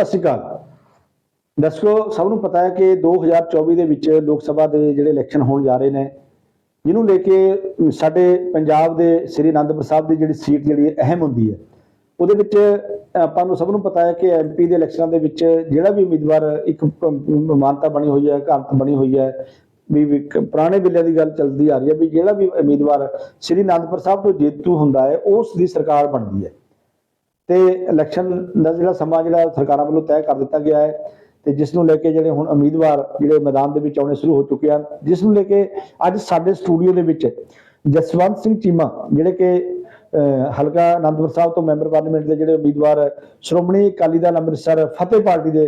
ਸਤਿ ਸ਼੍ਰੀ ਅਕਾਲ। ਦਰਸ਼ਕੋ, ਸਭ ਨੂੰ ਪਤਾ ਹੈ ਕਿ 2024 ਦੇ ਵਿੱਚ ਲੋਕ ਸਭਾ ਦੇ ਜਿਹੜੇ ਇਲੈਕਸ਼ਨ ਹੋਣ ਜਾ ਰਹੇ ਨੇ, ਜਿਹਨੂੰ ਲੈ ਕੇ ਸਾਡੇ ਪੰਜਾਬ ਦੇ ਸ੍ਰੀ ਅਨੰਦਪੁਰ ਸਾਹਿਬ ਦੀ ਜਿਹੜੀ ਸੀਟ ਜਿਹੜੀ ਹੈ, ਅਹਿਮ ਹੁੰਦੀ ਹੈ। ਉਹਦੇ ਵਿੱਚ ਆਪਾਂ ਨੂੰ ਸਭ ਨੂੰ ਪਤਾ ਹੈ ਕਿ ਐਮਪੀ ਦੇ ਇਲੈਕਸ਼ਨਾਂ ਦੇ ਵਿੱਚ ਜਿਹੜਾ ਵੀ ਉਮੀਦਵਾਰ ਇੱਕ ਮਾਨਤਾ ਬਣੀ ਹੋਈ ਹੈ ਕਹਾਵਤ ਬਣੀ ਹੋਈ ਹੈ, ਵੀ ਵੀ ਪੁਰਾਣੇ ਬਿੱਲਿਆਂ ਦੀ ਗੱਲ ਚੱਲਦੀ ਆ ਰਹੀ ਹੈ, ਵੀ ਜਿਹੜਾ ਵੀ ਉਮੀਦਵਾਰ ਸ੍ਰੀ ਅਨੰਦਪੁਰ ਸਾਹਿਬ ਤੋਂ ਜੇਤੂ ਹੁੰਦਾ ਹੈ, ਉਸ ਦੀ ਸਰਕਾਰ ਬਣਦੀ ਹੈ। ਤੇ ਇਲੈਕਸ਼ਨ ਦਾ ਜਿਹੜਾ ਸਮਾਂ ਜਿਹੜਾ ਸਰਕਾਰਾਂ ਵੱਲੋਂ ਤੈਅ ਕਰ ਦਿੱਤਾ ਗਿਆ ਹੈ ਤੇ ਜਿਸ ਨੂੰ ਲੈ ਕੇ ਜਿਹੜੇ ਹੁਣ ਉਮੀਦਵਾਰ ਜਿਹੜੇ ਮੈਦਾਨ ਦੇ ਵਿੱਚ ਆਉਣੇ ਸ਼ੁਰੂ ਹੋ ਚੁੱਕੇ ਹਨ ਜਿਸ ਨੂੰ ਲੈ ਕੇ ਅੱਜ ਸਾਡੇ ਸਟੂਡੀਓ ਦੇ ਵਿੱਚ ਜਸਵੰਤ ਸਿੰਘ ਚੀਮਾ ਜਿਹੜੇ ਕਿ ਹਲਕਾ ਆਨੰਦਪੁਰ ਸਾਹਿਬ ਤੋਂ ਮੈਂਬਰ ਪਾਰਲੀਮੈਂਟ ਦੇ ਜਿਹੜੇ ਉਮੀਦਵਾਰ ਸ਼੍ਰੋਮਣੀ ਅਕਾਲੀ ਦਲ ਅੰਮ੍ਰਿਤਸਰ ਫਤਿਹ ਪਾਰਟੀ ਦੇ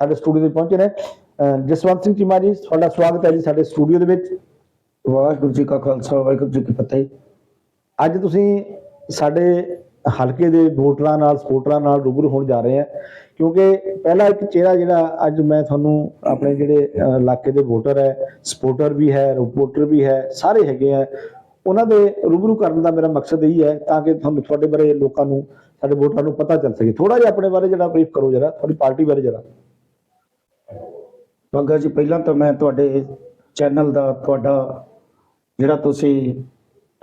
ਸਾਡੇ ਸਟੂਡੀਓ ਦੇ ਪਹੁੰਚੇ ਨੇ। ਜਸਵੰਤ ਸਿੰਘ ਚੀਮਾ ਜੀ ਤੁਹਾਡਾ ਸਵਾਗਤ ਹੈ ਜੀ ਸਾਡੇ ਸਟੂਡੀਓ ਦੇ ਵਿੱਚ। ਵਾਹਿਗੁਰੂ ਜੀ ਕਾ ਖਾਲਸਾ ਵਾਹਿਗੁਰੂ ਜੀ ਕੀ ਫਤਿਹ। ਅੱਜ ਤੁਸੀਂ ਸਾਡੇ ਹਲਕੇ ਦੇ ਵੋਟਰਾਂ ਨਾਲ, ਸਪੋਰਟਰਾਂ ਨਾਲ ਰੂਬਰੂ ਹੋਣ ਜਾ ਰਹੇ ਆ। ਕਿਉਂਕਿ ਪਹਿਲਾ ਇੱਕ ਚਿਹਰਾ ਜਿਹੜਾ ਅੱਜ ਮੈਂ ਤੁਹਾਨੂੰ ਆਪਣੇ ਜਿਹੜੇ ਇਲਾਕੇ ਦੇ ਵੋਟਰ ਹੈ, ਸਪੋਰਟਰ ਵੀ ਹੈ, ਰਿਪੋਰਟਰ ਵੀ ਹੈ, ਸਾਰੇ ਹੈਗੇ ਆ। ਉਹਨਾਂ ਦੇ ਰੂਬਰੂ ਕਰਨ ਦਾ ਮੇਰਾ ਮਕਸਦ ਇਹੀ ਹੈ ਤਾਂ ਕਿ ਤੁਹਾਨੂੰ ਤੁਹਾਡੇ ਬਾਰੇ ਲੋਕਾਂ ਨੂੰ, ਸਾਡੇ ਵੋਟਰਾਂ ਨੂੰ ਪਤਾ ਚੱਲ ਸਕੇ। ਥੋੜਾ ਜਿਹਾ ਆਪਣੇ ਬਾਰੇ ਜਿਹੜਾ ਬਰੀਫ ਕਰੋ ਜਰਾ, ਤੁਹਾਡੀ ਪਾਰਟੀ ਬਾਰੇ ਜਰਾ। ਬੰਗਾ ਜੀ, ਪਹਿਲਾਂ ਤਾਂ ਮੈਂ ਤੁਹਾਡੇ ਚੈਨਲ ਦਾ ਤੁਹਾਡਾ ਜਿਹੜਾ ਤੁਸੀਂ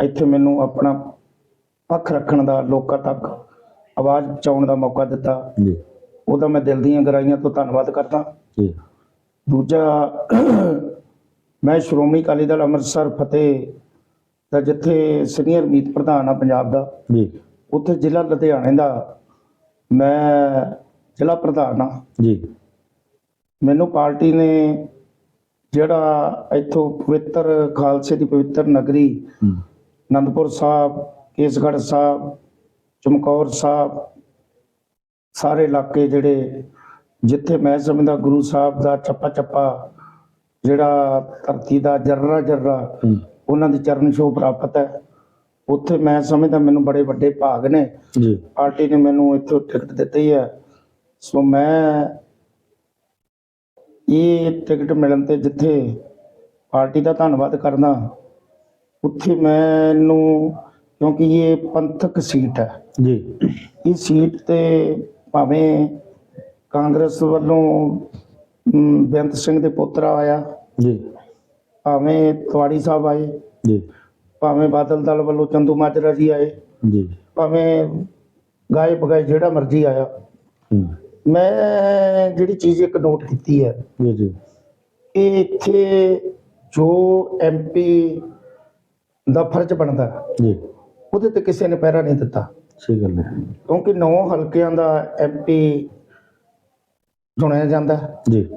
ਇੱਥੇ ਮੈਨੂੰ ਆਪਣਾ ਪੱਖ ਰੱਖਣ ਦਾ ਲੋਕਾਂ ਤੱਕ ਆਵਾਜ਼ ਪਹੁੰਚਾਉਣ ਦਾ ਮੌਕਾ ਦਿੱਤਾ। ਜੀ। ਉਹਦਾ ਮੈਂ ਦਿਲ ਦੀਆਂ ਗਹਿਰਾਈਆਂ ਤੋਂ ਧੰਨਵਾਦ ਕਰਦਾ। ਜੀ। ਦੂਜਾ ਮੈਂ ਸ਼੍ਰੋਮਣੀ ਅਕਾਲੀ ਦਲ ਅੰਮ੍ਰਿਤਸਰ ਫਤਿਹ ਦਾ ਜਿੱਥੇ ਸੀਨੀਅਰ ਮੀਤ ਪ੍ਰਧਾਨ ਆ ਪੰਜਾਬ ਦਾ। ਜੀ। ਉੱਥੇ ਜ਼ਿਲ੍ਹਾ ਲੁਧਿਆਣੇ ਦਾ ਮੈਂ ਜ਼ਿਲ੍ਹਾ ਪ੍ਰਧਾਨ ਆ। ਜੀ। ਮੈਨੂੰ ਪਾਰਟੀ ਨੇ ਜਿਹੜਾ ਇੱਥੋਂ ਪਵਿੱਤਰ ਖਾਲਸੇ ਦੀ ਪਵਿੱਤਰ ਨਗਰੀ ਅਨੰਦਪੁਰ ਸਾਹਿਬ ਕੇਸਗੜ੍ਹ ਸਾਹਿਬ ਚਮਕੌਰ ਸਾਹਿਬ ਸਾਰੇ ਇਲਾਕੇ ਜਿਹੜੇ ਜਿੱਥੇ ਮੈਂ ਸਮਝਦਾ ਗੁਰੂ ਸਾਹਿਬ ਦਾ ਚੱਪਾ ਚੱਪਾ ਜਿਹੜਾ ਧਰਤੀ ਦਾ ਜਰਰਾ ਜਰਰਾ ਉਹਨਾਂ ਦੀ ਚਰਨ ਛੋਹ ਪ੍ਰਾਪਤ ਹੈ। ਉੱਥੇ ਮੈਂ ਸਮਝਦਾ ਮੈਨੂੰ ਬੜੇ ਵੱਡੇ ਭਾਗ ਨੇ। ਜੀ। ਪਾਰਟੀ ਨੇ ਮੈਨੂੰ ਇੱਥੋਂ ਟਿਕਟ ਦਿੱਤੀ ਹੈ। ਸੋ ਮੈਂ ਇਹ ਟਿਕਟ ਮਿਲਣ ਤੇ ਜਿੱਥੇ ਪਾਰਟੀ ਦਾ ਧੰਨਵਾਦ ਕਰਦਾ ਉੱਥੇ ਮੈਨੂੰ ਕਿਉਂਕਿ ਇਹ ਪੰਥਕ ਸੀਟ ਹੈ। ਜੀ। ਇਹ ਸੀਟ ਤੇ ਭਾਵੇਂ ਕਾਂਗਰਸ ਵੱਲੋਂ ਬੇਅੰਤ ਸਿੰਘ ਦੇ ਪੁੱਤਰਾ ਆਇਆ। ਜੀ। ਭਾਵੇਂ ਤਵਾੜੀ ਸਾਹਿਬ ਆਏ। ਜੀ। ਭਾਵੇਂ ਬਾਦਲ ਦਲ ਵੱਲੋਂ ਚੰਦੂ ਮਾਜਰਾ ਜੀ ਆਏ। ਜੀ। ਭਾਵੇਂ ਗਾਏ ਬਗਾਏ ਜਿਹੜਾ ਮਰਜ਼ੀ ਆਇਆ। ਮੈਂ ਜਿਹੜੀ ਚੀਜ਼ ਇੱਕ ਨੋਟ ਕੀਤੀ ਹੈ। ਜੀ ਜੀ। ਕਿ ਇੱਥੇ ਜੋ ਐਮਪੀ ਦਾ ਫਰਜ਼ ਬਣਦਾ ਜੀ। ਉਹਦੇ ਤੇ ਕਿਸੇ ਨੇ ਪਹਿਰਾ ਨਹੀਂ ਦਿੱਤਾ। ਸਹੀ ਗੱਲ ਹੈ। ਕਿਉਂਕਿ ਨੌ ਹਲਕਿਆਂ ਦਾ ਐਮਪੀ ਚੁਣਿਆ ਜਾਂਦਾ। ਜੀ।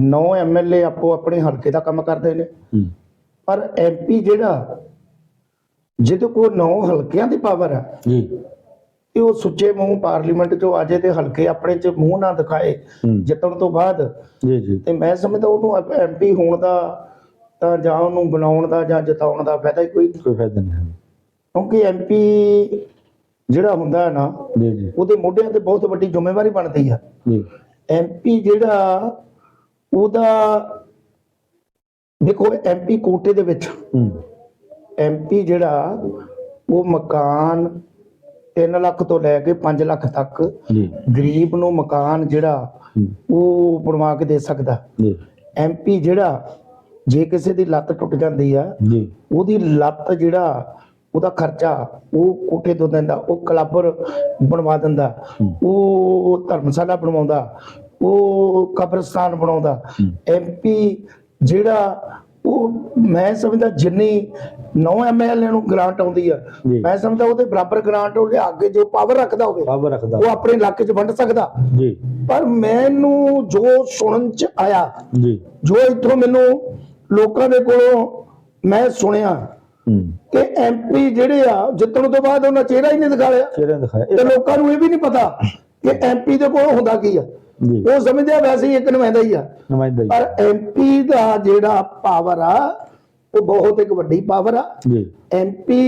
ਨੌ ਐਮਐਲਏ ਆਪੋ ਆਪਣੇ ਹਲਕੇ ਦਾ ਕੰਮ ਕਰਦੇ ਨੇ। ਪਰ ਐਮਪੀ ਜਿਹੜਾ ਜਿਹਦੇ ਕੋਲ ਨੌ ਹਲਕਿਆਂ ਦੀ ਪਾਵਰ ਹੈ ਜੀ। ਤੇ ਉਹ ਸੁੱਚੇ ਮੂੰਹ ਪਾਰਲੀਮੈਂਟ ਚੋਂ ਆਜੇ ਤੇ ਹਲਕੇ ਆਪਣੇ ਚ ਮੂੰਹ ਨਾ ਦਿਖਾਏ ਜਿੱਤਣ ਤੋਂ ਬਾਅਦ। ਜੀ ਜੀ। ਤੇ ਮੈਂ ਸਮਝਦਾ ਉਹਨੂੰ ਐਮਪੀ ਹੋਣ ਦਾ ਤਾਂ ਜਾਂ ਉਹਨੂੰ ਬਣਾਉਣ ਦਾ ਜਾਂ ਜਿਤਾਉਣ ਦਾ ਫਾਇਦਾ ਹੀ ਕੋਈ। ਕੋਈ ਫਾਇਦਾ ਨਹੀਂ। ਹੈ ਕਿਉਂਕਿ ਐਮਪੀ ਜਿਹੜਾ ਹੁੰਦਾ ਹੈ ਨਾ ਜੀ ਜੀ। ਉਹਦੇ ਮੋਢਿਆਂ ਤੇ ਬਹੁਤ ਵੱਡੀ ਜ਼ਿੰਮੇਵਾਰੀ ਬਣਦੀ ਆ। ਜੀ। ਐਮਪੀ ਜਿਹੜਾ ਉਹਦਾ ਦੇਖੋ ਐਮਪੀ ਕੋਟੇ ਦੇ ਵਿੱਚ। ਐਮਪੀ ਜਿਹੜਾ ਉਹ ਮਕਾਨ 3 ਲੱਖ ਤੋਂ ਲੈ ਕੇ 5 ਲੱਖ ਤੱਕ ਜੀ। ਗਰੀਬ ਨੂੰ ਮਕਾਨ ਜਿਹੜਾ ਉਹ ਬਣਵਾ ਕੇ ਦੇ ਸਕਦਾ। ਜੀ। ਐਮਪੀ ਜਿਹੜਾ ਜੇ ਕਿਸੇ ਦੀ ਲੱਤ ਟੁੱਟ ਜਾਂਦੀ ਆ ਜੀ। ਉਹਦੀ ਲੱਤ ਜਿਹੜਾ ਉਹਦਾ ਖਰਚਾ ਉਹ ਕੋਠੇ ਤੋਂ ਦਿੰਦਾ ਉਹ ਕਲੱਬਰ ਬਣਵਾ ਦਿੰਦਾ। ਉਹ ਧਰਮਸ਼ਾਲਾ ਬਣਵਾਉਂਦਾ ਉਹ ਕਬਰਸਤਾਨ ਬਣਾਉਂਦਾ। ਐਮਪੀ ਜਿਹੜਾ ਉਹ ਮੈਂ ਸਮਝਦਾ ਜਿੰਨੀ 9 ਐਮਐਲਏ ਨੂੰ ਗ੍ਰਾਂਟ ਆਉਂਦੀ ਆ। ਮੈਂ ਸਮਝਦਾ ਉਹਦੇ ਬਰਾਬਰ ਗ੍ਰਾਂਟ ਉਹ ਲਿਆ ਕੇ ਜੋ ਪਾਵਰ ਰੱਖਦਾ ਹੋਵੇ ਬਾਬਾ ਰੱਖਦਾ ਉਹ ਆਪਣੇ ਇਲਾਕੇ 'ਚ ਵੰਡ ਸਕਦਾ ਜੀ ਪਰ ਮੈਨੂੰ ਜੋ ਸੁਣਨ 'ਚ ਆਇਆ ਜੀ ਜੋ ਇੱਥੋਂ ਮੈਨੂੰ ਲੋਕਾਂ ਦੇ ਕੋਲੋਂ ਮੈਂ ਸੁਣਿਆ ਕਿ ਐਮਪੀ ਜਿਹੜੇ ਆ ਜਿੱਤਣ ਤੋਂ ਬਾਅਦ ਉਹਨਾਂ ਚਿਹਰਾ ਹੀ ਨਹੀਂ ਦਿਖਾਇਆ। ਚਿਹਰੇ ਦਿਖਾਇਆ ਤੇ ਲੋਕਾਂ ਨੂੰ ਇਹ ਵੀ ਨਹੀਂ ਪਤਾ ਕਿ ਐਮਪੀ ਦੇ ਕੋਲ ਹੁੰਦਾ ਕੀ ਆ। ਉਹ ਸਮਝਦੇ ਆ ਵੈਸੇ ਹੀ ਇੱਕ ਨੁਮਾਇੰਦਾ ਹੀ ਆ। ਨੁਮਾਇੰਦਾ ਪਰ ਐਮਪੀ ਦਾ ਜਿਹੜਾ ਪਾਵਰ ਆ ਉਹ ਬਹੁਤ ਇੱਕ ਵੱਡੀ ਪਾਵਰ ਆ। ਐਮਪੀ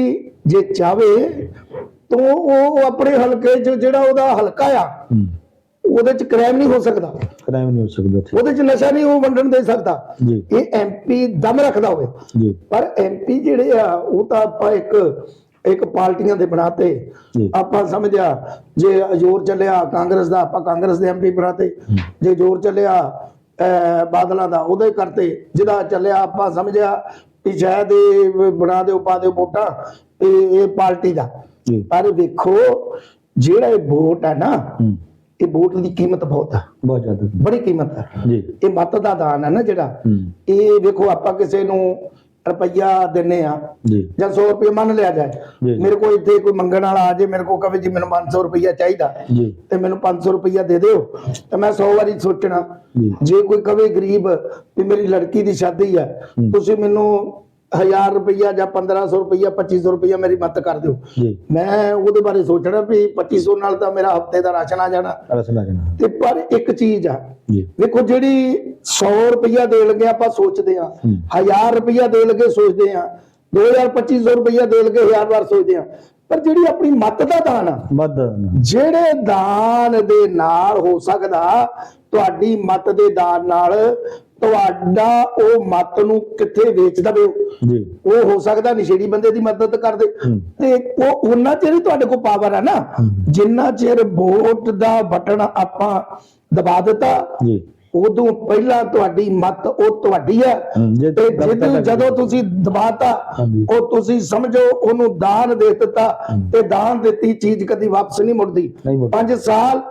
ਜੇ ਚਾਵੇ ਤਾਂ ਉਹ ਆਪਣੇ ਹਲਕੇ 'ਚ ਜਿਹੜਾ ਉਹਦਾ ਹਲਕਾ ਆ ਉਹਦੇ 'ਚ ਕ੍ਰਾਈਮ ਨਹੀਂ ਹੋ ਸਕਦਾ। ਕਰਾਈਮ ਨਹੀਂ ਹੋ ਸਕਦਾ ਠੀਕ ਉਹਦੇ 'ਚ ਨਸ਼ਾ ਨਹੀਂ ਉਹ ਵੰਡਣ ਦੇ ਸਕਦਾ। ਜੀ। ਇਹ ਐਮਪੀ ਦਮ ਰੱਖਦਾ ਹੋਵੇ। ਜੀ। ਪਰ ਐਮਪੀ ਜਿਹੜੇ ਆ ਉਹ ਤਾਂ ਆਪਾਂ ਇੱਕ ਇੱਕ ਪਾਰਟੀਆਂ ਦੇ ਬਣਾਤੇ। ਜੀ। ਆਪਾਂ ਸਮਝਿਆ ਜੇ ਜ਼ੋਰ ਚੱਲਿਆ ਕਾਂਗਰਸ ਦਾ ਆਪਾਂ ਕਾਂਗਰਸ ਦੇ ਐਮਪੀ ਬਣਾਤੇ। ਜੇ ਜ਼ੋਰ ਚੱਲਿਆ ਅਹ, ਬਾਦਲਾਂ ਦਾ ਉਹਦੇ ਕਰਤੇ। ਜਿਹਦਾ ਚੱਲਿਆ ਆਪਾਂ ਸਮਝਿਆ ਕਿ ਸ਼ਾਇਦ ਇਹ ਬਣਾ ਦਿਓ ਪਾ ਦਿਓ ਵੋਟਾਂ ਇਹ ਇਹ ਪਾਰਟੀ ਦਾ। ਜੀ। ਪਰ ਵੇਖੋ ਜਿਹੜਾ ਇਹ ਵੋਟ ਹੈ ਨਾ ਹੂੰ। ਇਹ ਵੋਟ ਦੀ ਕੀਮਤ ਬਹੁਤ ਹੈ ਬਹੁਤ ਜ਼ਿਆਦਾ ਬੜੀ ਕੀਮਤ ਹੈ ਜੀ। ਇਹ ਮਤ ਦਾ ਦਾਨ ਹੈ ਨਾ ਜਿਹੜਾ ਇਹ ਵੇਖੋ ਆਪਾਂ ਕਿਸੇ ਨੂੰ ਰੁਪਈਆ ਦਿੰਨੇ ਆ ਜੀ। ਜਾਂ 100 ਰੁਪਏ ਮੰਨ ਲਿਆ ਜਾਏ। ਮੇਰੇ ਕੋਲ ਇੱਥੇ ਕੋਈ ਮੰਗਣ ਵਾਲਾ ਆ ਜੇ ਮੇਰੇ ਕੋਲ ਕਵੇ ਜੀ ਮੈਨੂੰ 500 ਰੁਪਈਆ ਚਾਹੀਦਾ ਤੇ ਮੈਨੂੰ 500 ਰੁਪਈਆ ਦੇ ਦਿਓ ਤੇ ਮੈਂ 100 ਵਾਰੀ ਸੋਚਣਾ ਜੀ। ਕੋਈ ਕਵੇ ਗਰੀਬ ਵੀ ਮੇਰੀ ਲੜਕੀ ਦੀ ਸ਼ਾਦੀ ਹੂੰ। ਤੁਸੀਂ ਮੈਨੂੰ 1000 ਰੁਪਈਆ ਜਾਂ 1500 ਰੁਪਈਆ 2500 ਰੁਪਈਆ ਮੇਰੀ ਮਦਦ ਕਰ ਦਿਓ। ਮੈਂ ਉਹਦੇ ਬਾਰੇ ਸੋਚਣਾ ਵੀ 2500 ਨਾਲ ਤਾਂ ਮੇਰਾ ਹਫ਼ਤੇ ਦਾ ਰਾਸ਼ਨ ਆ ਜਾਣਾ। ਰਸਨਾ ਜਨਾ ਤੇ ਪਰ ਇੱਕ ਚੀਜ਼ ਆ ਵੇਖੋ ਜਿਹੜੀ 100 ਰੁਪਈਆ ਦੇਣ ਲੱਗੇ ਆਪਾਂ ਸੋਚਦੇ ਆ ਹੂੰ। 1000 ਰੁਪਈਆ ਦੇਣ ਲੱਗੇ ਸੋਚਦੇ ਆ 2000 2500 ਰੁਪਈਆ ਦੇਣ ਲੱਗੇ ਹਜ਼ਾਰ ਵਾਰ ਸੋਚਦੇ ਆ। ਪਰ ਜਿਹੜੀ ਆਪਣੀ ਮੱਤ ਦਾ ਦਾਨ ਆ ਵੱਧ ਜਿਹੜੇ ਦਾਨ ਦੇ ਨਾਲ ਹੋ ਸਕਦਾ ਤੁਹਾਡੀ ਮਤ ਦੇ ਦਾਨ ਨਾਲ ਤੁਹਾਡਾ ਉਹ ਮਤ ਨੂੰ ਕਿੱਥੇ ਵੇਚ ਦਵੇ? ਉਹ ਹੋ ਸਕਦਾ ਨਸ਼ੇੜੀ ਬੰਦੇ ਦੀ ਮਦਦ ਕਰਦੇ। ਤੇ ਉਹ ਉਹਨਾਂ ਚਿਰ ਤੁਹਾਡੇ ਕੋਲ ਪਾਵਰ ਹੈ ਨਾ। ਜਿੰਨਾ ਚਿਰ ਵੋਟ ਦਾ ਬਟਨ ਆਪਾਂ ਦਬਾ ਦਿੱਤਾ ਜੀ। ਉਦੋਂ ਪਹਿਲਾਂ ਤੁਹਾਡੀ ਮਤ ਉਹ ਤੁਹਾਡੀ ਹੈ ਤੇ ਜਦੋਂ ਜਦੋਂ ਤੁਸੀਂ ਦਬਾਤਾ। ਉਹ ਤੁਸੀਂ ਸਮਝੋ ਉਹਨੂੰ ਦਾਨ ਦੇ ਦਿੱਤਾ। ਤੇ ਦਾਨ ਦਿੱਤੀ ਚੀਜ਼ ਕਦੀ ਵਾਪਸ ਨਹੀਂ ਮੁੜਦੀ। 5 ਸਾਲ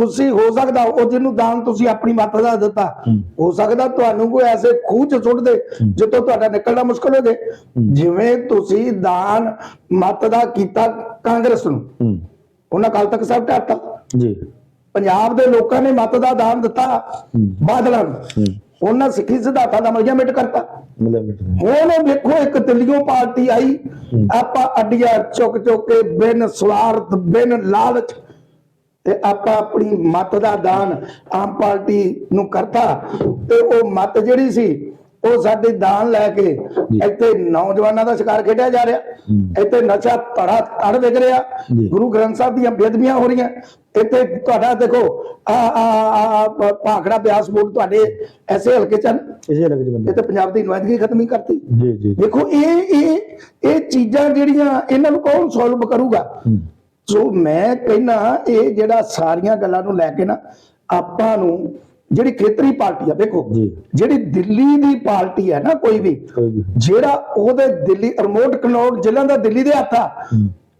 ਤੁਸੀਂ ਹੋ ਸਕਦਾ ਉਹ ਜਿਹਨੂੰ ਦਾਨ ਤੁਸੀਂ ਆਪਣੀ ਮਤ ਦਾ ਦਿੱਤਾ। ਹੂੰ। ਸਕਦਾ ਤੁਹਾਨੂੰ ਕੋਈ ਐਸੇ ਖੂਹ ਚ ਸੁੱਟ ਦੇ ਜਿੱਥੋਂ ਤੁਹਾਡਾ ਨਿਕਲਣਾ ਮੁਸ਼ਕਲ ਹੋ ਜਾਏ ਜਿਵੇਂ ਤੁਸੀਂ ਦਾਨ ਮਤ ਦਾ ਕੀਤਾ ਕਾਂਗਰਸ ਨੂੰ। ਉਹਨਾਂ ਕੱਲ ਤੱਕ ਸਭ ਢਾਤਾ ਜੀ। ਪੰਜਾਬ ਦੇ ਲੋਕਾਂ ਨੇ ਮਤ ਦਾ ਦਾਨ ਦਿੱਤਾ ਬਾਦਲਾਂ ਨੂੰ। ਉਹਨਾਂ ਸਿੱਖੀ ਸਿਧਾਂਤਾਂ ਦਾ ਮਲਜਾ ਮਿਟ ਕਰਤਾ। ਹੁਣ ਵੇਖੋ ਇੱਕ ਦਿੱਲੀੋਂ ਪਾਰਟੀ ਆਈ। ਆਪਾਂ ਅੱਡੀਆਂ ਚੁੱਕ ਚੁੱਕ ਕੇ ਬਿਨ ਸਵਾਰਥ ਬਿਨ ਲਾਲਚ ਤੇ ਆਪਾਂ ਆਪਣੀ ਮਤ ਦਾ ਦਾਨ ਆਮ ਪਾਰਟੀ ਨੂੰ ਕਰਤਾ ਤੇ ਉਹ ਮਤ ਜਿਹੜੀ ਸੀ ਉਹ ਸਾਡੇ ਦਾਨ ਲੈ ਕੇ ਇੱਥੇ ਨੌਜਵਾਨਾਂ ਦਾ ਸ਼ਿਕਾਰ ਖੇਡਿਆ ਜਾ ਰਿਹਾ। ਇੱਥੇ ਨਸ਼ਾ ਧੜਾ ਧੜ ਵਿਕ ਰਿਹਾ। ਗੁਰੂ ਗ੍ਰੰਥ ਸਾਹਿਬ ਦੀਆਂ ਬੇਦਬੀਆਂ ਹੋ ਰਹੀਆਂ। ਇੱਥੇ ਤੁਹਾਡਾ ਦੇਖੋ ਆ ਆ ਆ ਭਾਖੜਾ ਬਿਆਸ ਬੋਰਡ ਤੁਹਾਡੇ ਐਸੇ ਹਲਕੇ ਚ ਹਨ। ਇਸੇ ਲੱਗ ਜੀ ਬੰਦੇ। ਇਹ ਤਾਂ ਪੰਜਾਬ ਦੀ ਨੁਮਾਇੰਦਗੀ ਖਤਮ ਹੀ ਕਰਤੀ। ਜੀ ਜੀ। ਦੇਖੋ ਇਹ ਇਹ ਇਹ ਚੀਜ਼ਾਂ ਜਿਹੜੀਆਂ ਇਹਨਾਂ ਨੂੰ ਕੌਣ ਸੋਲਵ ਕਰੂਗਾ? ਸੋ ਮੈਂ ਕਹਿੰਨਾ ਇਹ ਜਿਹੜਾ ਸਾਰੀਆਂ ਗੱਲਾਂ ਨੂੰ ਲੈ ਕੇ ਨਾ ਆਪਾਂ ਨੂੰ ਜਿਹੜੀ ਖੇਤਰੀ ਪਾਰਟੀ ਆ ਦੇਖੋ ਜੀ। ਜਿਹੜੀ ਦਿੱਲੀ ਦੀ ਪਾਰਟੀ ਹੈ ਨਾ ਕੋਈ ਵੀ ਜਿਹੜਾ ਉਹਦੇ ਦਿੱਲੀ ਰਿਮੋਟ ਕੰਟਰੋਲ ਜ਼ਿਲ੍ਹਾ ਦਾ ਦਿੱਲੀ ਦੇ ਹੱਥ ਆ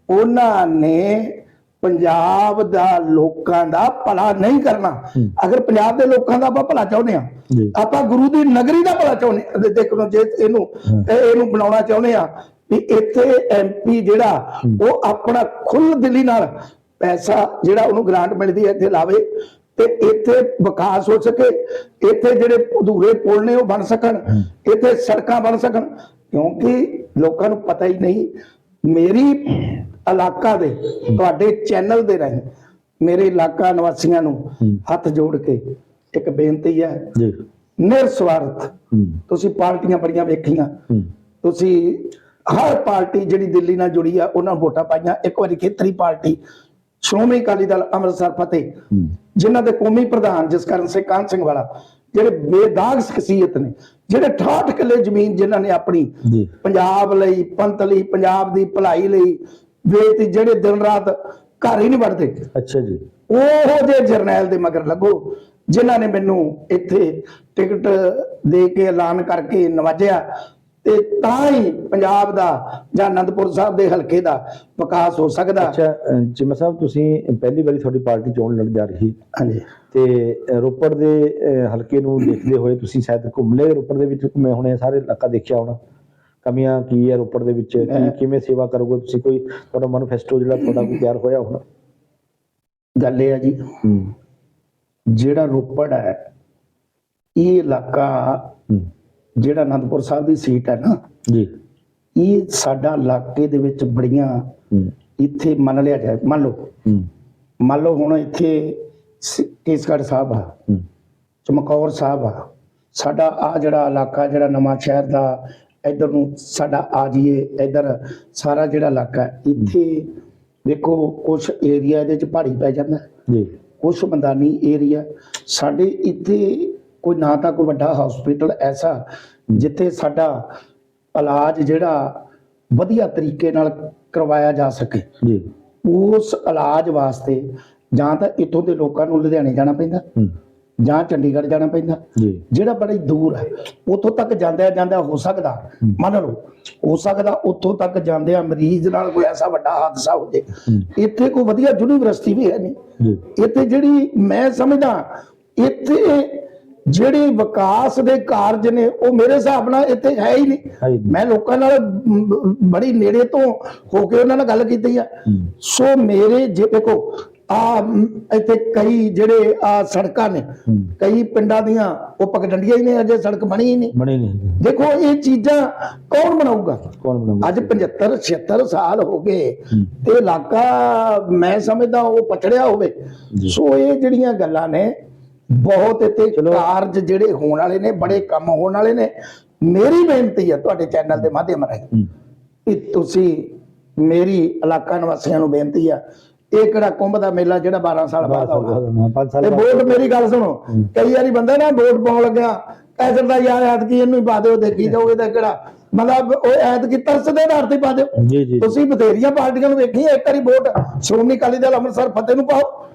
ਉਹਨਾਂ ਨੇ ਪੰਜਾਬ ਦਾ ਲੋਕਾਂ ਦਾ ਭਲਾ ਨਹੀਂ ਕਰਨਾ। ਅਗਰ ਪੰਜਾਬ ਦੇ ਲੋਕਾਂ ਦਾ ਆਪਾਂ ਭਲਾ ਚਾਹੁੰਦੇ ਆ ਆਪਾਂ ਗੁਰੂ ਦੀ ਨਗਰੀ ਦਾ ਭਲਾ ਚਾਹੁੰਦੇ ਦੇਖੋ ਜੇ ਇਹਨੂੰ ਇਹਨੂੰ ਬਣਾਉਣਾ ਚਾਹੁੰਦੇ ਆ ਵੀ ਇੱਥੇ ਐਮਪੀ ਜਿਹੜਾ ਉਹ ਆਪਣਾ ਖੁੱਲ ਦਿਲੀ ਨਾਲ ਪੈਸਾ ਜਿਹੜਾ ਉਹਨੂੰ ਗ੍ਰਾਂਟ ਮਿਲਦੀ ਹੈ ਇੱਥੇ ਲਾਵੇ ਤੇ ਇੱਥੇ ਵਿਕਾਸ ਹੋ ਸਕੇ। ਇੱਥੇ ਜਿਹੜੇ ਅਧੂਰੇ ਪੁਲ ਨੇ ਉਹ ਬਣ ਸਕਣ। ਇੱਥੇ ਸੜਕਾਂ ਬਣ ਸਕਣ। ਕਿਉਂਕਿ ਲੋਕਾਂ ਨੂੰ ਪਤਾ ਹੀ ਨਹੀਂ ਮੇਰੀ ਇਲਾਕਾ ਦੇ ਤੁਹਾਡੇ ਚੈਨਲ ਦੇ ਰਾਹੀਂ ਮੇਰੇ ਇਲਾਕਾ ਨਿਵਾਸੀਆਂ ਨੂੰ। ਹੱਥ ਜੋੜ ਕੇ ਇੱਕ ਬੇਨਤੀ ਹੈ। ਜੀ। ਨਿਰਸਵਾਰਥ। ਤੁਸੀਂ ਪਾਰਟੀਆਂ ਬੜੀਆਂ ਵੇਖੀਆਂ। ਤੁਸੀਂ ਹਰ ਪਾਰਟੀ ਜਿਹੜੀ ਦਿੱਲੀ ਨਾਲ ਜੁੜੀ ਆ ਉਹਨਾਂ ਨੂੰ ਵੋਟਾਂ ਪਾਈਆਂ। ਇੱਕ ਵਾਰੀ ਖੇਤਰੀ ਪਾਰਟੀ ਸ਼੍ਰੋਮਣੀ ਅਕਾਲੀ ਦਲ ਅੰਮ੍ਰਿਤਸਰ ਫਤਿਹ ਜਿਨ੍ਹਾਂ ਦੇ ਕੌਮੀ ਪ੍ਰਧਾਨ ਜਸਕਰਨ ਸਿੰਘ ਕਾਹਨ ਸਿੰਘ ਵਾਲਾ ਜਿਹੜੇ ਬੇਦਾਗ ਸ਼ਖਸੀਅਤ ਨੇ ਜਿਹੜੇ 68 ਕਿੱਲੇ ਜ਼ਮੀਨ ਜਿਨ੍ਹਾਂ ਨੇ ਆਪਣੀ ਪੰਜਾਬ ਲਈ ਪੰਥ ਲਈ ਪੰਜਾਬ ਦੀ ਭਲਾਈ ਲਈ ਵੇਚ ਜਿਹੜੇ ਦਿਨ ਰਾਤ ਘਰ ਹੀ ਨਹੀਂ ਵੜਦੇ। ਅੱਛਾ ਜੀ। ਉਹ ਜੇ ਜਰਨੈਲ ਦੇ ਮਗਰ ਲੱਗੋ ਜਿਨ੍ਹਾਂ ਨੇ ਮੈਨੂੰ ਇੱਥੇ ਟਿਕਟ ਦੇ ਕੇ ਐਲਾਨ ਕਰਕੇ ਨਵਾਜਿਆ। ਤੇ ਤਾਂ ਹੀ ਪੰਜਾਬ ਦਾ ਜਾਂ ਅਨੰਦਪੁਰ ਸਾਹਿਬ ਦੇ ਹਲਕੇ ਦਾ ਵਿਕਾਸ ਹੋ ਸਕਦਾ। ਅੱਛਾ ਚਿਮਾ ਸਾਹਿਬ ਤੁਸੀਂ ਪਹਿਲੀ ਵਾਰੀ ਤੁਹਾਡੀ ਪਾਰਟੀ ਚੋਣ ਲੜ ਜਾ ਰਹੀ। ਹਾਂਜੀ। ਤੇ ਰੋਪੜ ਦੇ ਹਲਕੇ ਨੂੰ ਦੇਖਦੇ ਹੋਏ ਤੁਸੀਂ ਸ਼ਾਇਦ ਘੁੰਮ ਲਏ ਰੋਪੜ ਦੇ ਵਿੱਚ ਘੁੰਮੇ ਹੋਣੇ ਸਾਰੇ ਇਲਾਕਾ ਦੇਖਿਆ ਹੋਣਾ। ਕਮੀਆਂ ਕੀ ਹੈ ਰੋਪੜ ਦੇ ਵਿੱਚ? ਕੀ ਕਿਵੇਂ ਸੇਵਾ ਕਰੋਗੇ ਤੁਸੀਂ? ਕੋਈ ਤੁਹਾਡਾ ਮੈਨੀਫੈਸਟੋ ਜਿਹੜਾ ਤੁਹਾਡਾ ਕੋਈ ਤਿਆਰ ਹੋਇਆ ਹੋਣਾ? ਗੱਲ ਇਹ ਹੈ ਜੀ ਜਿਹੜਾ ਰੋਪੜ ਹੈ ਇਹ ਇਲਾਕਾ ਜਿਹੜਾ ਅਨੰਦਪੁਰ ਸਾਹਿਬ ਦੀ ਸੀਟ ਹੈ ਨਾ ਜੀ। ਇਹ ਸਾਡਾ ਇਲਾਕੇ ਦੇ ਵਿੱਚ ਬੜੀਆਂ ਇੱਥੇ ਮੰਨ ਲਿਆ ਜਾਏ ਮੰਨ ਲਓ। ਮੰਨ ਲਓ ਹੁਣ ਇੱਥੇ ਕੇਸਗੜ੍ਹ ਸਾਹਿਬ ਆ ਚਮਕੌਰ ਸਾਹਿਬ ਆ ਸਾਡਾ ਆ ਜਿਹੜਾ ਇਲਾਕਾ ਜਿਹੜਾ ਨਵਾਂ ਸ਼ਹਿਰ ਦਾ ਇਧਰ ਨੂੰ ਸਾਡਾ ਆ ਜੀਏ ਇਧਰ ਸਾਰਾ ਜਿਹੜਾ ਇਲਾਕਾ ਹੈ, ਇੱਥੇ ਵੇਖੋ ਕੁਝ ਏਰੀਆ ਇਹਦੇ ਚ ਪਹਾੜੀ ਪੈ ਜਾਂਦਾ। ਜੀ। ਕੁਝ ਮੈਦਾਨੀ ਏਰੀਆ ਸਾਡੇ ਇੱਥੇ ਕੋਈ ਨਾ ਤਾਂ ਕੋਈ ਵੱਡਾ ਹਸਪੀਟਲ ਐਸਾ ਜਿੱਥੇ ਸਾਡਾ ਇਲਾਜ ਜਿਹੜਾ ਵਧੀਆ ਤਰੀਕੇ ਨਾਲ ਕਰਵਾਇਆ ਜਾ ਸਕੇ। ਜੀ। ਉਸ ਇਲਾਜ ਵਾਸਤੇ ਜਾਂ ਤਾਂ ਇੱਥੋਂ ਦੇ ਲੋਕਾਂ ਨੂੰ ਲੁਧਿਆਣੇ ਜਾਣਾ ਪੈਂਦਾ ਜਾਂ ਚੰਡੀਗੜ੍ਹ ਜਾਣਾ ਪੈਂਦਾ ਜਿਹੜਾ ਬੜੀ ਦੂਰ ਹੈ ਉੱਥੋਂ ਤੱਕ ਜਾਂਦਿਆਂ ਜਾਂਦਿਆਂ ਹੋ ਸਕਦਾ ਮੰਨ ਲਓ ਹੋ ਸਕਦਾ ਉੱਥੋਂ ਤੱਕ ਜਾਂਦਿਆਂ ਮਰੀਜ਼ ਨਾਲ ਕੋਈ ਐਸਾ ਵੱਡਾ ਹਾਦਸਾ ਹੋ ਜੇ। ਇੱਥੇ ਕੋਈ ਵਧੀਆ ਯੂਨੀਵਰਸਿਟੀ ਵੀ ਹੈ ਨਹੀਂ। ਇੱਥੇ ਜਿਹੜੀ ਮੈਂ ਸਮਝਦਾ ਇੱਥੇ ਜਿਹੜੇ ਵਿਕਾਸ ਦੇ ਕਾਰਜ ਨੇ ਉਹ ਮੇਰੇ ਹਿਸਾਬ ਨਾਲ ਇੱਥੇ ਹੈ ਹੀ ਨਹੀਂ। ਮੈਂ ਲੋਕਾਂ ਨਾਲ ਬੜੀ ਨੇੜੇ ਤੋਂ ਹੋ ਕੇ ਉਹਨਾਂ ਨਾਲ ਗੱਲ ਕੀਤੀ ਆ। ਸੋ ਮੇਰੇ ਜੇ ਦੇਖੋ ਆ ਇੱਥੇ ਕਈ ਜਿਹੜੇ ਆ ਸੜਕਾਂ ਨੇ ਕਈ ਪਿੰਡਾਂ ਦੀਆਂ ਉਹ ਪਗਡੰਡੀਆਂ ਹੀ ਨੇ ਅਜੇ ਸੜਕ ਬਣੀ ਹੀ ਨਹੀਂ। ਬਣੇ ਨਹੀਂ ਦੇਖੋ ਇਹ ਚੀਜ਼ਾਂ ਕੌਣ ਬਣਾਊਗਾ? ਕੌਣ ਬਣਾਉਂਦਾ ਅੱਜ 75 76 ਸਾਲ ਹੋ ਗਏ। ਤੇ ਇਲਾਕਾ ਮੈਂ ਸਮਝਦਾ ਉਹ ਪਛੜਿਆ ਹੋਵੇ। ਸੋ ਇਹ ਜਿਹੜੀਆਂ ਗੱਲਾਂ ਨੇ ਬਹੁਤ ਇੱਥੇ। ਕਾਰਜ ਜਿਹੜੇ ਹੋਣ ਵਾਲੇ ਨੇ ਬੜੇ ਕੰਮ ਹੋਣ ਵਾਲੇ ਨੇ। ਮੇਰੀ ਬੇਨਤੀ ਹੈ ਤੁਹਾਡੇ ਚੈਨਲ ਦੇ ਮਾਧਿਅਮ ਰਾਹੀਂ ਕਿ ਤੁਸੀਂ ਮੇਰੀ ਇਲਾਕਾ ਨਿਵਾਸੀਆਂ ਨੂੰ ਬੇਨਤੀ ਆ ਇਹ ਕਿਹੜਾ ਕੁੰਭ ਦਾ ਮੇਲਾ ਜਿਹੜਾ 12 ਸਾਲ ਬਾਅਦ ਸਾਲ ਤੇ ਵੋਟ ਮੇਰੀ ਗੱਲ ਸੁਣੋ। ਕਈ ਵਾਰੀ ਬੰਦਾ ਨਾ ਵੋਟ ਪਾਉਣ ਲੱਗਿਆ ਐਸਰ ਦਾ ਯਾਰ ਐਤਕੀ ਇਹਨੂੰ ਹੀ ਪਾ ਦਿਓ ਦੇਖੀ ਜਾਓ ਇਹਦਾ ਕਿਹੜਾ। ਮਤਲਬ ਉਹ ਐਤਕੀ ਤਰਸ ਦੇ ਆਧਾਰ ਤੇ ਪਾ ਦਿਓ। ਤੁਸੀਂ ਬਥੇਰੀਆਂ ਪਾਰਟੀਆਂ ਨੂੰ ਵੇਖੀ ਇੱਕ ਵਾਰੀ ਵੋਟ ਸ਼੍ਰੋਮਣੀ ਅਕਾਲੀ ਦਲ ਅੰਮ੍ਰਿਤਸਰ ਫਤਿਹ ਨੂੰ ਪਾਓ।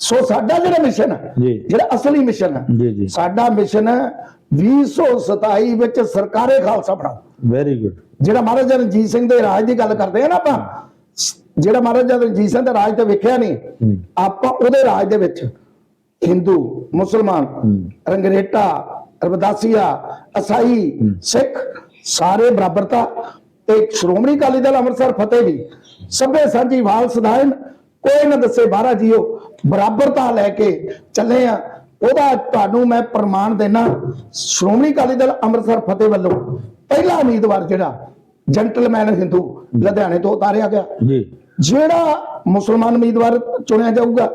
ਸੋ ਸਾਡਾ ਜਿਹੜਾ ਮਿਸ਼ਨ ਹੈ ਜਿਹੜਾ ਅਸਲੀ ਮਿਸ਼ਨ ਹੈ ਸਾਡਾ ਮਿਸ਼ਨ ਹੈ 2027 ਵਿੱਚ ਸਰਕਾਰੇ ਖਾਲਸਾ ਬਣਾਓ। ਵੈਰੀ ਗੁੱਡ ਜਿਹੜਾ ਮਹਾਰਾਜਾ ਰਣਜੀਤ ਸਿੰਘ ਦੇ ਰਾਜ ਦੀ ਗੱਲ ਕਰਦੇ ਆ ਨਾ ਆਪਾਂ ਜਿਹੜਾ ਮਹਾਰਾਜਾ ਰਣਜੀਤ ਸਿੰਘ ਦਾ ਰਾਜ ਤਾਂ ਵੇਖਿਆ ਨਹੀਂ ਆਪਾਂ ਉਹਦੇ ਰਾਜ ਦੇ ਵਿੱਚ ਹਿੰਦੂ ਮੁਸਲਮਾਨ ਰੰਗਰੇਟਾ ਰਵਦਾਸੀਆ ਅਸਾਈ ਸਿੱਖ ਸਾਰੇ ਬਰਾਬਰਤਾ ਤੇ ਸ਼੍ਰੋਮਣੀ ਅਕਾਲੀ ਦਲ ਅੰਮ੍ਰਿਤਸਰ ਫਤਿਹ ਵੀ। ਸਭੇ ਸਾਂਝੀ ਵਾਲ ਸਦਾਇਨ ਕੋਈ ਨਾ ਦੱਸੇ ਬਾਹਰਾ ਜੀਓ। ਬਰਾਬਰਤਾ ਲੈ ਕੇ ਚੱਲੇ ਆ। ਉਹਦਾ ਤੁਹਾਨੂੰ ਮੈਂ ਪ੍ਰਮਾਣ ਦੇਣਾ ਸ਼੍ਰੋਮਣੀ ਅਕਾਲੀ ਦਲ ਅੰਮ੍ਰਿਤਸਰ ਫਤਿਹ ਵੱਲੋਂ ਪਹਿਲਾ ਉਮੀਦਵਾਰ ਜਿਹੜਾ ਜੈਂਟਲਮੈਨ ਹਿੰਦੂ ਲੁਧਿਆਣੇ ਤੋਂ ਉਤਾਰਿਆ ਗਿਆ। ਜੀ। ਜਿਹੜਾ ਮੁਸਲਮਾਨ ਉਮੀਦਵਾਰ ਚੁਣਿਆ ਜਾਊਗਾ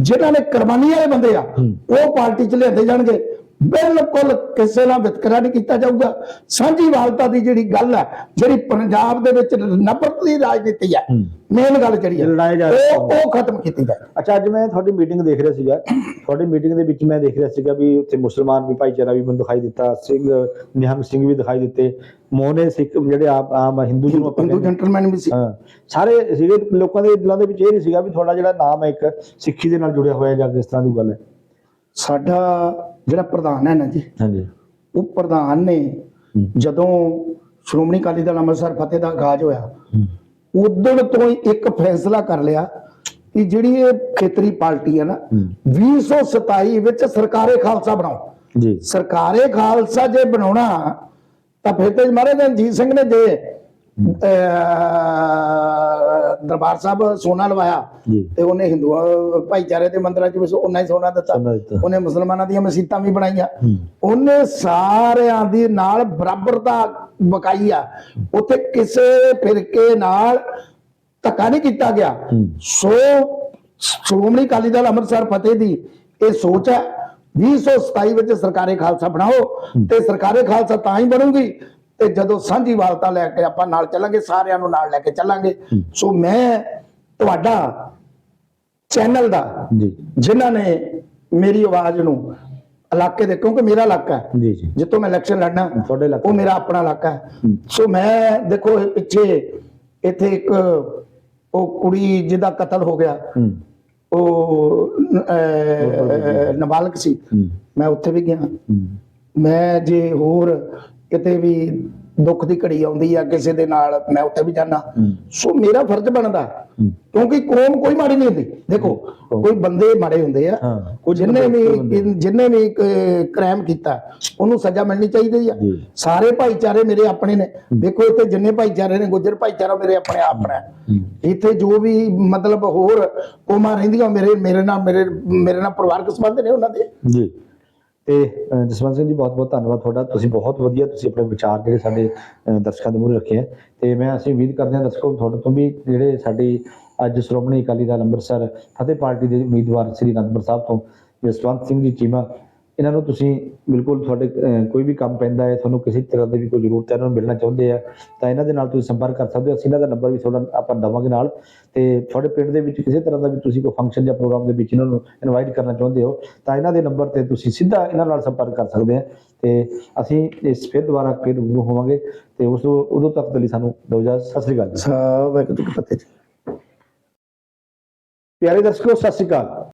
ਜਿਨ੍ਹਾਂ ਨੇ ਕੁਰਬਾਨੀ ਵਾਲੇ ਬੰਦੇ ਆ ਉਹ ਪਾਰਟੀ ਚ ਲਿਆਂਦੇ ਜਾਣਗੇ। ਬਿਲਕੁਲ ਕਿਸੇ ਨਾਲ ਵਿਤਕਰਾ ਨਹੀਂ ਕੀਤਾ ਜਾਊਗਾ। ਸਾਂਝੀ ਵਾਲਤਾ ਦੀ ਜਿਹੜੀ ਗੱਲ ਹੈ ਜਿਹੜੀ ਪੰਜਾਬ ਦੇ ਵਿੱਚ ਨਫ਼ਰਤ ਦੀ ਰਾਜਨੀਤੀ ਹੈ। ਮੇਨ ਗੱਲ ਜਿਹੜੀ ਹੈ ਉਹ ਉਹ ਖਤਮ ਕੀਤੀ ਜਾਏ ਅੱਛਾ ਅੱਜ ਮੈਂ ਤੁਹਾਡੀ ਮੀਟਿੰਗ ਦੇਖ ਰਿਹਾ ਸੀਗਾ। ਤੁਹਾਡੀ ਮੀਟਿੰਗ ਦੇ ਵਿੱਚ ਮੈਂ ਦੇਖ ਰਿਹਾ ਸੀਗਾ ਵੀ ਉੱਥੇ ਮੁਸਲਮਾਨ ਵੀ ਭਾਈਚਾਰਾ ਵੀ ਮੈਨੂੰ ਦਿਖਾਈ ਦਿੱਤਾ ਸਿੰਘ ਨਿਹੰਗ ਸਿੰਘ ਵੀ ਦਿਖਾਈ ਦਿੱਤੇ ਮੋਹਨੇ ਸਿੱਖ ਜਿਹੜੇ ਆਪ ਆਮ ਹਿੰਦੂ ਜਿਹਨੂੰ ਆਪਾਂ ਹਿੰਦੂ ਜੈਂਟਲਮੈਨ ਵੀ ਸੀ। ਸਾਰੇ ਸੀਗੇ ਲੋਕਾਂ ਦੇ ਦਿਲਾਂ ਦੇ ਵਿੱਚ ਇਹ ਨਹੀਂ ਸੀਗਾ ਵੀ ਤੁਹਾਡਾ ਜਿਹੜਾ ਨਾਮ ਹੈ ਇੱਕ ਸਿੱਖੀ ਦੇ ਨਾਲ ਜੁੜਿਆ ਹੋਇਆ ਜਾਂ ਕਿਸ ਤਰ੍ਹਾਂ ਦੀ ਗੱਲ ਹੈ। ਸਾਡਾ ਜਿਹੜਾ ਪ੍ਰਧਾਨ ਹੈ ਨਾ ਜੀ ਹਾਂਜੀ ਉਹ ਪ੍ਰਧਾਨ ਨੇ। ਜਦੋਂ ਸ਼੍ਰੋਮਣੀ ਅਕਾਲੀ ਦਲ ਅੰਮ੍ਰਿਤਸਰ ਫਤਿਹ ਦਾ ਆਗਾਜ਼ ਹੋਇਆ। ਉਦੋਂ ਤੋਂ ਹੀ ਇੱਕ ਫੈਸਲਾ ਕਰ ਲਿਆ ਕਿ ਜਿਹੜੀ ਇਹ ਖੇਤਰੀ ਪਾਰਟੀ ਹੈ ਨਾ ਹੂੰ। 2027 ਵਿੱਚ ਸਰਕਾਰੇ ਖਾਲਸਾ ਬਣਾਓ ਜੀ ਸਰਕਾਰੇ ਖਾਲਸਾ ਜੇ ਬਣਾਉਣਾ ਤਾਂ ਫਿਰ ਤੇ ਮਹਾਰਾਜ ਰਣਜੀਤ ਸਿੰਘ ਨੇ ਅਹ, ਦਰਬਾਰ ਸਾਹਿਬ ਸੋਨਾ ਲਵਾਇਆ ਤੇ ਉਹਨੇ ਹਿੰਦੂਆਂ ਭਾਈਚਾਰੇ ਦੇ ਮੰਦਰਾਂ 'ਚ ਵੀ ਉਹਨਾਂ ਹੀ ਸੋਨਾ ਦਿੱਤਾ। ਉਹਨੇ ਮੁਸਲਮਾਨਾਂ ਦੀਆਂ ਮਸਜਿਦਾਂ ਵੀ ਬਣਾਈਆਂ। ਉਹਨੇ ਸਾਰਿਆਂ ਦੀ ਨਾਲ ਬਰਾਬਰਤਾ ਬਕਾਈ ਆ। ਉੱਥੇ ਕਿਸੇ ਫਿਰਕੇ ਨਾਲ ਧੱਕਾ ਨਹੀਂ ਕੀਤਾ ਗਿਆ। ਸੋ ਸ਼੍ਰੋਮਣੀ ਅਕਾਲੀ ਦਲ ਅੰਮ੍ਰਿਤਸਰ ਫਤਿਹ ਦੀ ਇਹ ਸੋਚ ਹੈ। 2027 ਵਿੱਚ ਸਰਕਾਰੇ ਖਾਲਸਾ ਬਣਾਓ ਤੇ ਸਰਕਾਰੇ ਖਾਲਸਾ ਤਾਂ ਹੀ ਬਣੂਗੀ ਤੇ ਜਦੋਂ ਸਾਂਝੀ ਵਾਲਤਾ ਲੈ ਕੇ ਆਪਾਂ ਨਾਲ ਚੱਲਾਂਗੇ ਸਾਰਿਆਂ ਨੂੰ ਨਾਲ ਲੈ ਕੇ ਚੱਲਾਂਗੇ। ਸੋ ਮੈਂ ਤੁਹਾਡਾ ਚੈਨਲ ਦਾ ਜੀ। ਜਿਨ੍ਹਾਂ ਨੇ ਮੇਰੀ ਆਵਾਜ਼ ਨੂੰ ਇਲਾਕੇ ਦੇ ਕਿਉਂਕਿ ਮੇਰਾ ਇਲਾਕਾ ਹੈ। ਜੀ ਜੀ। ਜਿੱਥੋਂ ਮੈਂ ਇਲੈਕਸ਼ਨ ਲੜਨਾ ਤੁਹਾਡੇ ਇਲਾਕੇ ਉਹ ਮੇਰਾ ਆਪਣਾ ਇਲਾਕਾ ਹੈ। ਸੋ ਮੈਂ ਦੇਖੋ ਪਿੱਛੇ ਇੱਥੇ ਇੱਕ ਉਹ ਕੁੜੀ ਜਿਹਦਾ ਕਤਲ ਹੋ ਗਿਆ। ਉਹ ਨਾਬਾਲਗ ਸੀ। ਮੈਂ ਉੱਥੇ ਵੀ ਗਿਆ। ਮੈਂ ਜੇ ਹੋਰ ਕਿਤੇ ਵੀ ਦੁੱਖ ਦੀ ਘੜੀ ਆਉਂਦੀ ਆ ਕਿਸੇ ਦੇ ਨਾਲ ਮੈਂ ਉੱਥੇ ਵੀ ਜਾਣਾ। ਸੋ ਮੇਰਾ ਫਰਜ਼ ਬਣਦਾ। ਕਿਉਂਕਿ ਕੌਮ ਕੋਈ ਮਾੜੀ ਨਹੀਂ ਹੁੰਦੀ ਦੇਖੋ ਕੋਈ ਬੰਦੇ ਮਾੜੇ ਹੁੰਦੇ ਆ ਹਾਂ, ਕੁਝ ਜਿੰਨੇ ਬੰਦੇ- ਕੁਝ ਬੰਦੇ। ਵੀ ਜਿੰਨੇ ਵੀ ਕ੍ਰਾਈਮ ਕੀਤਾ ਉਹਨੂੰ ਸਜ਼ਾ ਮਿਲਣੀ ਚਾਹੀਦੀ ਆ। ਸਾਰੇ ਭਾਈਚਾਰੇ ਮੇਰੇ ਆਪਣੇ ਨੇ ਦੇਖੋ ਇੱਥੇ ਜਿੰਨੇ ਭਾਈਚਾਰੇ ਨੇ ਗੁੱਜਰ ਭਾਈਚਾਰਾ ਮੇਰੇ ਆਪਣੇ ਆਪਣਾ ਹੈ ਹੂੰ। ਇੱਥੇ ਜੋ ਵੀ ਮਤਲਬ ਹੋਰ ਕੌਮਾਂ ਰਹਿੰਦੀਆਂ ਮੇਰੇ ਮੇਰੇ ਨਾਲ ਮੇਰੇ ਮੇਰੇ ਨਾਲ ਪਰਿਵਾਰਕ ਸੰਬੰਧ ਨੇ ਉਹਨਾਂ ਦੇ ਜੀ ਤੇ ਜਸਵੰਤ ਸਿੰਘ ਜੀ ਬਹੁਤ ਬਹੁਤ ਧੰਨਵਾਦ ਤੁਹਾਡਾ। ਤੁਸੀਂ ਬਹੁਤ ਵਧੀਆ ਤੁਸੀਂ ਆਪਣੇ ਵਿਚਾਰ ਜਿਹੜੇ ਸਾਡੇ ਦਰਸ਼ਕਾਂ ਦੇ ਮੂਹਰੇ ਰੱਖੇ ਆ। ਤੇ ਮੈਂ ਅਸੀਂ ਉਮੀਦ ਕਰਦੇ ਹਾਂ ਦਰਸ਼ਕੋ ਤੁਹਾਡੇ ਤੋਂ ਵੀ ਜਿਹੜੇ ਸਾਡੀ ਅੱਜ ਸ਼੍ਰੋਮਣੀ ਅਕਾਲੀ ਦਲ ਅੰਮ੍ਰਿਤਸਰ ਫਤਿਹ ਪਾਰਟੀ ਦੇ ਉਮੀਦਵਾਰ ਸ੍ਰੀ ਅਨੰਦਪੁਰ ਸਾਹਿਬ ਤੋਂ ਜਸਵੰਤ ਸਿੰਘ ਜੀ ਚੀਮਾ ਇਹਨਾਂ ਨੂੰ ਤੁਸੀਂ ਬਿਲਕੁਲ ਤੁਹਾਡੇ ਕੋਈ ਵੀ ਕੰਮ ਪੈਂਦਾ ਹੈ ਤੁਹਾਨੂੰ ਕਿਸੇ ਤਰ੍ਹਾਂ ਦੀ ਵੀ ਕੋਈ ਜ਼ਰੂਰਤ ਹੈ ਇਹਨਾਂ ਨੂੰ ਮਿਲਣਾ ਚਾਹੁੰਦੇ ਆ ਤਾਂ ਇਹਨਾਂ ਦੇ ਨਾਲ ਤੁਸੀਂ ਸੰਪਰਕ ਕਰ ਸਕਦੇ ਹੋ। ਅਸੀਂ ਇਹਨਾਂ ਦਾ ਨੰਬਰ ਵੀ ਤੁਹਾਡਾ ਆਪਾਂ ਦਵਾਂਗੇ ਨਾਲ। ਤੇ ਤੁਹਾਡੇ ਪਿੰਡ ਦੇ ਵਿੱਚ ਕਿਸੇ ਤਰ੍ਹਾਂ ਦਾ ਵੀ ਤੁਸੀਂ ਕੋਈ ਫੰਕਸ਼ਨ ਜਾਂ ਪ੍ਰੋਗਰਾਮ ਦੇ ਵਿੱਚ ਇਹਨਾਂ ਨੂੰ ਇਨਵਾਈਟ ਕਰਨਾ ਚਾਹੁੰਦੇ ਹੋ ਤਾਂ ਇਹਨਾਂ ਦੇ ਨੰਬਰ ਤੇ ਤੁਸੀਂ ਸਿੱਧਾ ਇਹਨਾਂ ਨਾਲ ਸੰਪਰਕ ਕਰ ਸਕਦੇ ਆ। ਤੇ ਅਸੀਂ ਇਸ ਫਿਰ ਦੁਬਾਰਾ ਫਿਰ ਰੂਬਰੂ ਹੋਵਾਂਗੇ ਤੇ ਉਸ ਉਦੋਂ ਤੱਕ ਦੇ ਲਈ ਸਾਨੂੰ ਦੋ ਹਜ਼ਾਰ ਸਤਿ ਸ੍ਰੀ ਅਕਾਲ ਜੀ। ਸਾਹਿਬ ਇੱਕ ਦੁੱਖ ਪਤੇ ਪਿਆਰੇ ਦਰਸ਼ਕੋ ਸਤਿ ਸ੍ਰੀ ਅਕਾਲ।